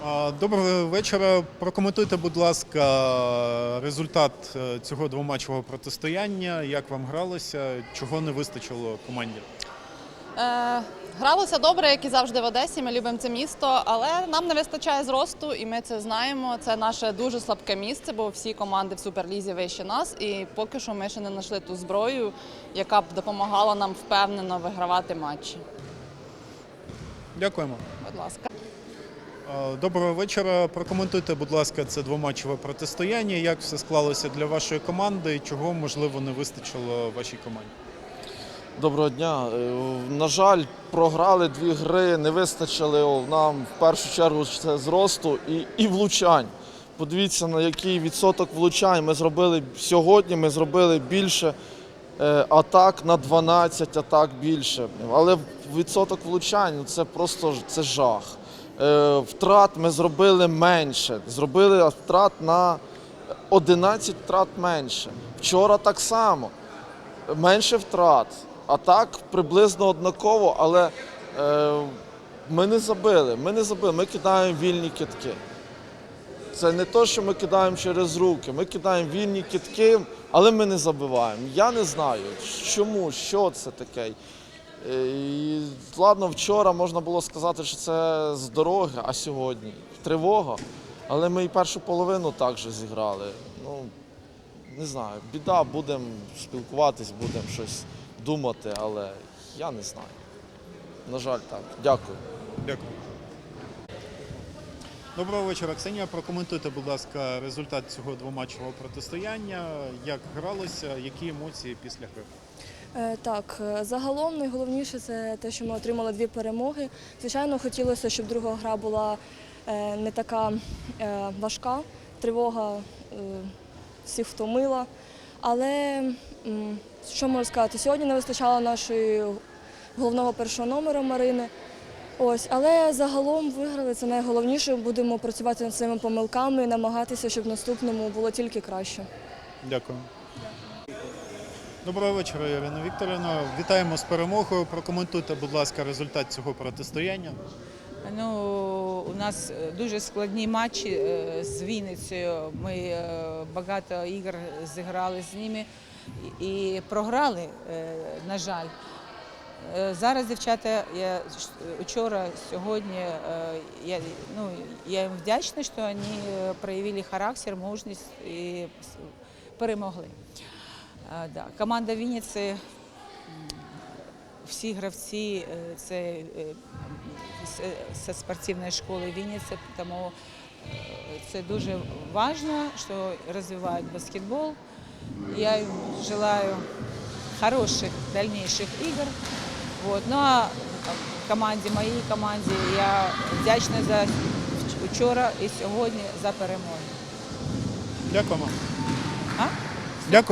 Доброго вечора. Прокоментуйте, будь ласка, результат е, цього двоматчевого протистояння. Як вам гралося? Чого не вистачило команді? Е, гралося добре, як і завжди в Одесі. Ми любимо це місто, але нам не вистачає зросту, і ми це знаємо. Це наше дуже слабке місце, бо всі команди в суперлізі вище нас. І поки що ми ще не знайшли ту зброю, яка б допомагала нам впевнено вигравати матчі. Дякуємо. Будь ласка. А, Доброго вечора. Прокоментуйте, будь ласка, це двоматчеве протистояння. Як все склалося для вашої команди і чого можливо не вистачило вашій команді? Доброго дня. Е, На жаль, програли дві гри, не вистачило нам в першу чергу це зросту і, і влучань. Подивіться, на який відсоток влучань ми зробили сьогодні. Ми зробили більше е, атак на 12 атак більше. Але відсоток влучань ну, це просто це жах. Е, Втрат ми зробили менше. Зробили втрат на 11 втрат менше. Вчора так само менше втрат. А так приблизно однаково, але е, ми не забили. Ми не забили, ми кидаємо вільні китки. Це не то, що ми кидаємо через руки. Ми кидаємо вільні китки, але ми не забиваємо. Я не знаю, чому, що це таке. Е, І, ладно, вчора можна було сказати, що це з дороги, а сьогодні тривога. Але ми і першу половину також зіграли. Ну, не знаю, біда, будемо спілкуватись, будемо щось думати, але я не знаю. На жаль, так. Дякую. Дякую. Доброго вечора, Ксенія. Прокоментуйте, будь ласка, результат цього двоматчевого протистояння. Як гралося, які емоції після гри? Е, Так, е, загалом найголовніше це те, що ми отримали дві перемоги. Звичайно, хотілося, щоб друга гра була е, не така важка. Тривога всіх втомила. Але що можу сказати? Сьогодні не вистачало нашої головного першого номера Марини. Ось, але загалом виграли це найголовніше. Будемо працювати над своїми помилками і намагатися, щоб наступному було тільки краще. Дякую. Доброго вечора, Ірина Вікторівна. Вітаємо з перемогою. Прокоментуйте, будь ласка, результат цього протистояння. Ну, у нас дуже складні матчі е, з Вінницею. Ми е, багато ігор зіграли з ними і програли, е, на жаль. Зараз дівчата, я вчора, сьогодні, я, ну, я їм вдячна, що вони проявили характер, мужність і перемогли. Е, Да. Команда Вінниці, всі гравці е, це е, з- спортивної школи Вінниці, тому е, це дуже важливо, що розвивають баскетбол. Я їм желаю хороших дальнейших ігор. Вот. Ну а команді, моїй команді я вдячна за вчора і сьогодні за перемогу. Дякуємо. А? Дякую.